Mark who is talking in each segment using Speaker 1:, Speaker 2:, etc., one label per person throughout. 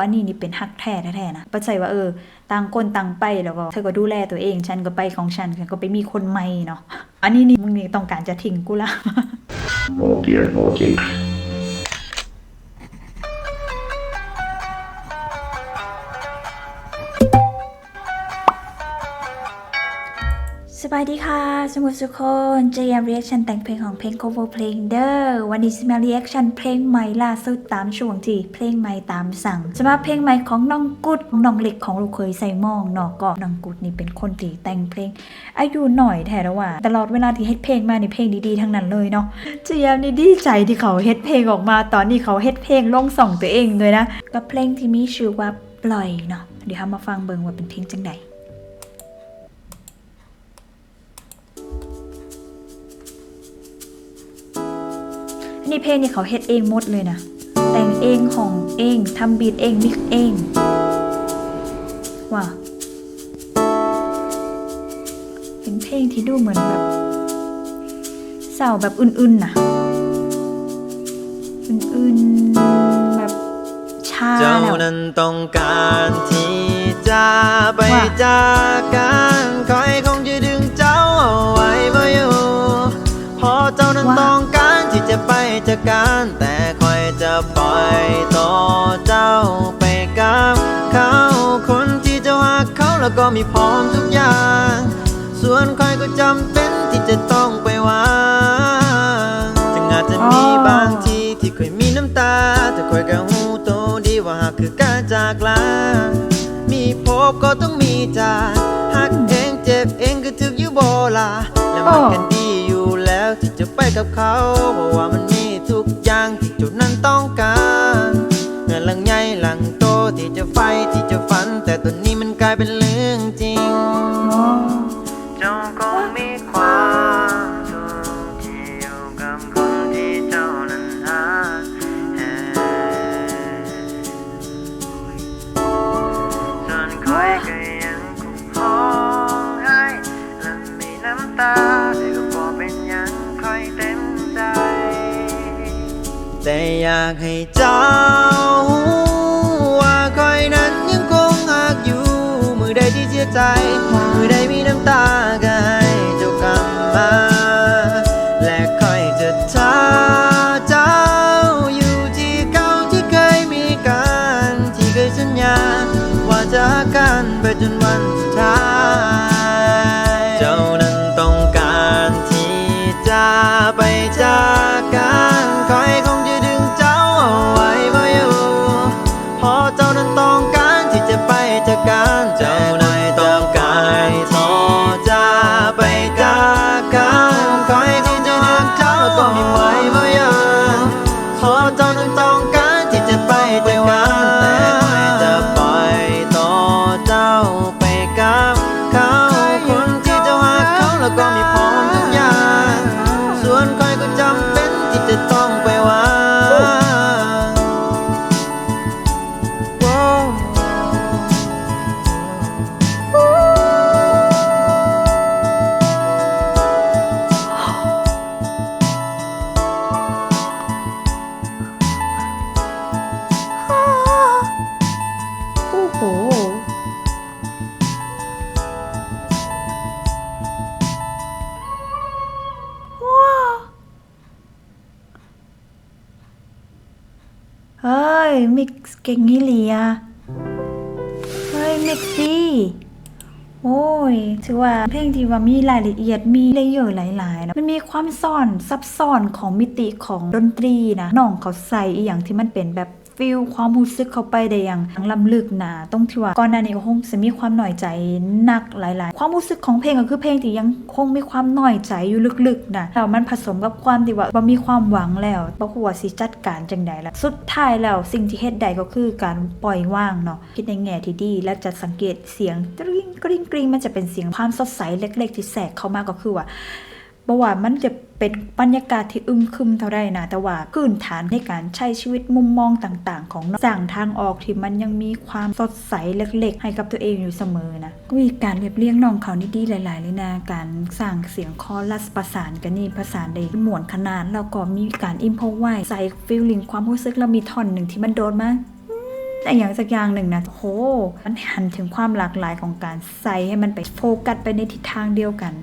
Speaker 1: อันนี้นี่เป็นฮักแท้แท้นะปัจจัยว่าเออต่างคนต่างไปแล้วก็เธอก็ดูแลตัวเอง ฉันก็ไปของฉันฉันก็ไปมีคนใหม่เนาะอันนี้นี่มึงนี่ต้องการจะทิ้งกูละ
Speaker 2: Oh dear, oh dear.
Speaker 1: บายดีค่ะ สมุทรสุคนเจียมเรีแอคชั่นแต่งเพลงของเพลง cover เพลงเด้อวันนี้จะมาเรีแอคชั่นเพลงใหม่ล่าสุดตามช่วงที่เพลงใหม่ตามสั่งสำหรับเพลงใหม่ของน้องกุดน้องเล็กของลูกเคยใส่มองเนาะก็น้องกุดนี่เป็นคนที่แต่งเพลง อายุหน่อยแท้แล้วว่าตลอดเวลาที่เฮ็ดเพลงมาในเพลงดีๆทั้งนั้นเลยเนาะเจียมนี่ดีใจที่เขาเฮ็ดเพลงออกมา ตอนนี้เขาเฮ็ดเพลงลงส่องตัวเองเลยนะกับเพลงที่มีชื่อว่าปล่อยเนาะเดี๋ยวเรามาฟังเบิงว่าเป็นเพลงจังใด นนี้เพลงนี่เขาเฮ็ดเองหมดเลยนะ แต่งเองของเองทำบีทเองมิกซ์เองว้าเป็นเพลงที่ดูเหมือนแบบเศร้าแบบอื่นๆนะอื่นๆแบบชา
Speaker 3: เจ้า
Speaker 1: แล้ว
Speaker 3: นั้นต้องการที่จะไป
Speaker 1: ว่า
Speaker 3: จากกัน ต้องการที่จะไปจากกันแต่คอยจะปล่อยต่อเจ้าไปกับเขาคนที่จ้าหักเขาแล้วก็มีพร้อมทุกอย่าง ส่วนคอยก็จำเป็นที่จะต้องไปวางจึงอาจจะมีบางทีที่เคยมีน้ำตา แต่คอยก็หูโตดีว่าหากคือการจากลา มีพบก็ต้องมีจากหักเองเจ็บเองก็ถึกอยู่โบลาและมันกันดีอยู่ จะไปกับเขาเพราะว่ามันมีทุกอย่างที่จุดนั้นต้องการเงินหลังใหญ่หลังโตที่จะไฟที่จะฝัน แต่ตอนนี้มันกลายเป็นเรื่องจริงเจ้าก็มีความสุขที่อยู่กับคนที่เจ้านั้นหาส่วนคอยก็ยังคงร้องไห้และมีน้ำตา แต่อยากให้เจ้า
Speaker 1: หว้าวเฮ้ย มิกซ์เก่งนี่เลียเฮ้ย มิกซ์ดีโอ้ย ถือว่าเพลงที่ว่ามีรายละเอียดมีเลเยอร์หลายๆนะมันมีความซ่อนซับซ้อนของมิติของดนตรีนะน้องเขาใส่อีอย่างที่มันเป็นแบบ ฟิลความรู้สึกเข้าไปได้อย่างล้ำลึกนะต้องที่ว่าก่อนหน้านี้ก็คงจะมีความหน่อยใจหนักหลาย ๆ ความรู้สึกของเพลงก็คือเพลงที่ยังคงมีความหน่อยใจอยู่ลึกๆนะแล้วมันผสมกับความที่ว่าบ่มีความหวังแล้วบ่ฮู้ว่าสิจัดการจังใดแล้วสุดท้ายแล้วสิ่งที่เฮ็ดได้ก็คือการปล่อยว่างเนาะคิดในแง่ที่ดีและจะสังเกตเสียงกริ๊งกริ๊งกริ๊งมันจะเป็นเสียงความสดใสเล็ก ๆ ที่แทรกเข้ามาก็คือว่าบ่ว่ามันจะ เป็นบรรยากาศที่อึมครึมเท่าไรนะแต่ว่าพื้นฐานในการใช้ชีวิตมุมมองต่างๆ ของน้องสร้างทางออกที่มันยังมีความสดใสเล็ก ๆ ให้กับตัวเองอยู่เสมอนะก็มีการเรียบเรียงน้องเขานี่ดีหลาย ๆ เลยนะการสร้างเสียงคอรัสประสานกันนี่ประสานได้หมวนขนาดแล้วก็มีการอิมพอไว้ใส่ฟีลลิ่งความรู้สึกแล้วมีท่อนหนึ่งที่มันโดนมากแต่อย่างสักอย่างหนึ่งนะโหมันหันถึงความหลากหลายของการใส่ให้มันไปโฟกัสไปในทิศทางเดียวกัน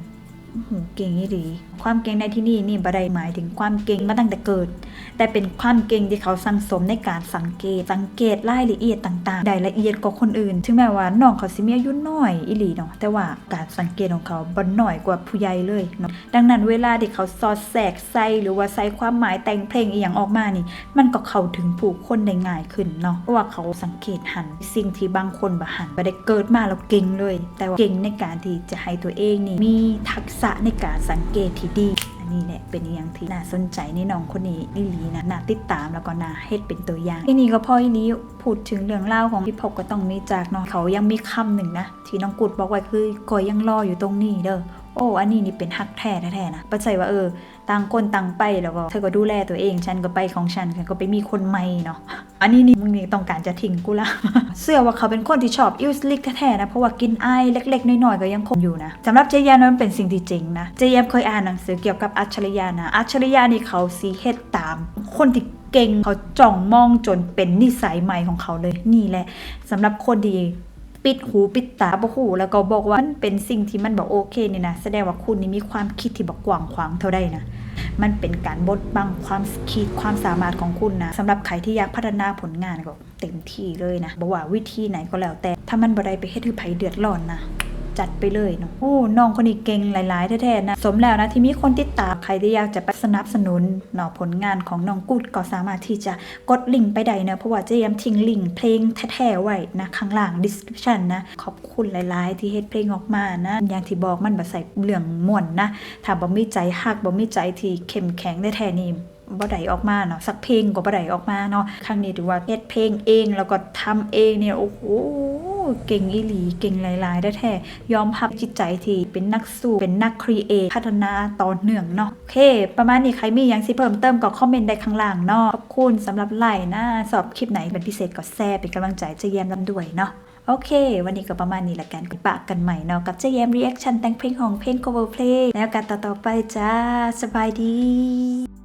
Speaker 1: โหเก่งยี่ดีความเก่งในที่นี่นี่บ่ได้หมายถึงความเก่งมาตั้งแต่เกิด แต่เป็นความเก่งที่เขาสังสมในการสังเกต สังเกตรายละเอียดต่างๆได้ละเอียดกว่าคนอื่น ถึงแม้ว่าน้องเขาสิมีอายุน้อยอีหลีเนาะแต่ว่าการสังเกตของเขาบ่น้อยกว่าผู้ใหญ่เลยเนาะดังนั้นเวลาที่เขาสอดแทรกใส่หรือว่าใส่ความหมายแต่งเพลงอีหยังออกมานี่ มันก็เข้าถึงผู้คนได้ง่ายขึ้นเนาะเพราะว่าเขาสังเกตหันสิ่งที่บางคนบ่หันบ่ได้เกิดมาแล้วเก่งเลย แต่ว่าเก่งในการที่จะให้ตัวเองนี่มีทักษะในการสังเกตที่ดี อันนี้แหละเป็นอย่างที่น่าสนใจในน้องคนนี้อีลีนะน่าติดตามแล้วก็น่าเฮ็ดเป็นตัวอย่างที่นี่ก็พออีนี้พูดถึงเรื่องเล่าของพี่พกก็ต้องมีจากเนาะเขายังมีคำหนึ่งนะที่น้องกุดบอกไว้คือก็ยังรออยู่ตรงนี้เด้อ อ้อันนี้นี่เป็นฮักแท้แท้นะปัจจัยว่าเออต่างคนต่างไปแล้วก็เธอก็ดูแลตัวเอง ฉันก็ไปของฉันฉันก็ไปมีคนใหม่เนาะอันนี้นี่มึงนี่ต้องการจะทิ้งกูละเชื่อว่าเขาเป็นคนที่ชอบอิวสลิกแท้ๆนะเพราะว่ากินไอเล็ก ๆ น้อยๆก็ยังคงอยู่นะสำหรับเจยานั้นเป็นสิ่งที่จริงนะเจยามเคยอ่านหนังสือเกี่ยวกับอัจฉริยะนะอัจฉริยะนี่เขาสีเฮ็ดตาม คนที่เก่งเขาจ้องมองจนเป็นนิสัยใหม่ของเขาเลยนี่แหละสำหรับคนดี ปิดหูปิดตาบ่หูแล้วก็บอกว่ามันเป็นสิ่งที่มันบอกโอเคนี่นะแสดงว่าคุณนี่มีความคิดที่บอกกว้างขวางเท่าใดนะมันเป็นการบดบังความคิดความสามารถของคุณนะสำหรับใครที่อยากพัฒนาผลงานก็เต็มที่เลยนะบอกว่าวิธีไหนก็แล้วแต่ถ้ามันบ่ได้ไปเฮ็ดให้ไผเดือดร้อนนะ จัดไปเลยเนาะโอ้น้องคนนี้เก่งหลาย ๆ แท้ ๆ นะ สมแล้วนะที่มีคนติดตามใครที่อยากจะไปสนับสนุนเนาะผลงานของน้องกูดก็สามารถที่จะกดลิงก์ไปได้เนะเพราะว่าเจะย้ำทิ้งลิงก์เพลงแท้ ๆ ไว้นะข้างล่าง description นะขอบคุณหลาย ๆ ที่เฮ็ดเพลงออกมานะอย่างที่บอกมันบ่ใส่เรื่องม่วนนะถ้าบ่มีใจฮักบ่มีใจที่เข้มแข็งแท้ๆนี่บ่ได้ออกมาเนาะสักเพลงก็บ่ได้ออกมาเนาะครั้งนี้ถือว่าเฮ็ดเพลงเองแล้วก็ทำเองเนี่ยโอ้โห เก่งอีหลี เก่งหลายๆแท้ยอมพับจิตใจทีเป็นนักสู้ เป็นนักครีเอทพัฒนาต่อเนื่องเนาะโอเค ประมาณนี้ใครมียังสิเพิ่มเติมก็คอมเมนต์ได้ข้างล่างเนาะขอบคุณสำหรับไลน์นะสอบคลิปไหนเป็นพิเศษก็แซ่เป็นกำลังใจจะเยี่ยมลำด้วยเนาะโอเค วันนี้ก็ประมาณนี้ละกันปากกันใหม่เนาะกับเจแยมรีแอคชั่นแต่งเพลงของเพลง cover play แล้วกันต่อๆไปจ้า สบายดี